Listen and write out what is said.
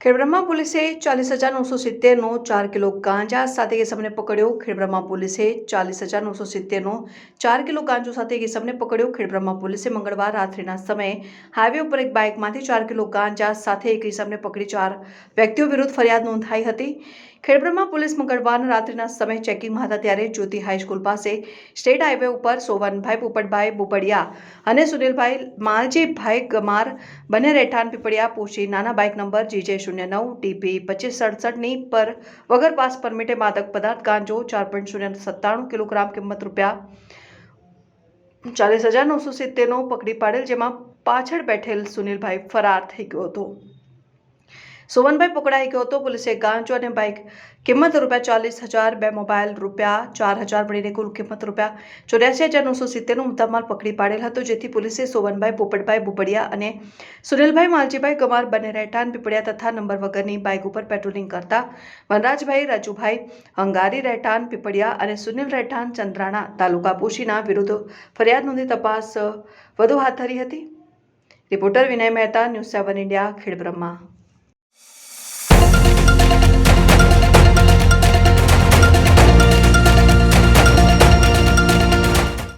ખેડબ્રહ્મા પોલીસે ચાલીસ હજાર નવસો સિત્તેરનો ચાર કિલો ગાંજા સાથે કિસમને પકડ્યો. ખેડબ્રહ્મા પોલીસે ચાલીસ હજાર નવસો સિત્તેરનો ચાર કિલો ગાંજો સાથે એક ઇસમને પકડ્યો. ખેડબ્રહ્મા પોલીસે મંગળવાર રાત્રિના સમયે હાઈવે ઉપર એક બાઇકમાંથી ચાર કિલો ગાંજા સાથે એક કિસમને પકડી ચાર વ્યક્તિઓ વિરુદ્ધ ફરિયાદ નોંધાઈ હતી. ખેડબ્રહ્મા પોલીસ મંગળવારના રાત્રિના સમયે ચેકિંગમાં હતા ત્યારે જ્યોતિ હાઈસ્કૂલ પાસે સ્ટેટ હાઈવે ઉપર સોવનભાઈ પોપટભાઈ બોપડિયા અને સુનિલભાઈ માલજીભાઈ ગમાર બંને રહેઠાણ પીપળિયા પૂછી નાના બાઇક નંબર જીજે શૂન્ય નવ ટીપી પચીસ સડસઠની પર વગર પાસ પરમિટે માદક પદાર્થ ગાંજો ચાર પોઈન્ટ શૂન્ય સત્તાણું કિલોગ્રામ કિંમત રૂપિયા ચાલીસ હજાર નવસો સિત્તેરનો પકડી પાડેલ, જેમાં પાછળ બેઠેલ સુનિલભાઈ ફરાર થઈ ગયો હતો. સોવનભાઈ પકડાઈ ગયો હતો, પોલીસે ગાંજો અને બાઇક કિંમત રૂપિયા ચાલીસ હજાર, બે મોબાઈલ રૂપિયા ચાર હજાર મળીને કુલ કિંમત રૂપિયા ચોર્યાસી હજાર નવસો સિત્તેરનો મુદ્દામાલ પકડી પાડેલ હતો, જેથી પોલીસે સોવનભાઈ પોપટભાઈ બુબડિયા અને સુનિલભાઈ માલજીભાઈ ગમાર બંને રહેઠાણ પીપળિયા તથા નંબર વગરની બાઇક ઉપર પેટ્રોલિંગ કરતા વનરાજભાઈ રાજુભાઈ હંગારી રહેઠાણ પીપળિયા અને સુનિલ રહેઠાણ ચંદ્રાણા તાલુકા પોશીના વિરુદ્ધ ફરિયાદ નોંધી તપાસ વધુ હાથ ધરી હતી. Reporter Vinay Mehta, news seven India, Khedbrahma. Thank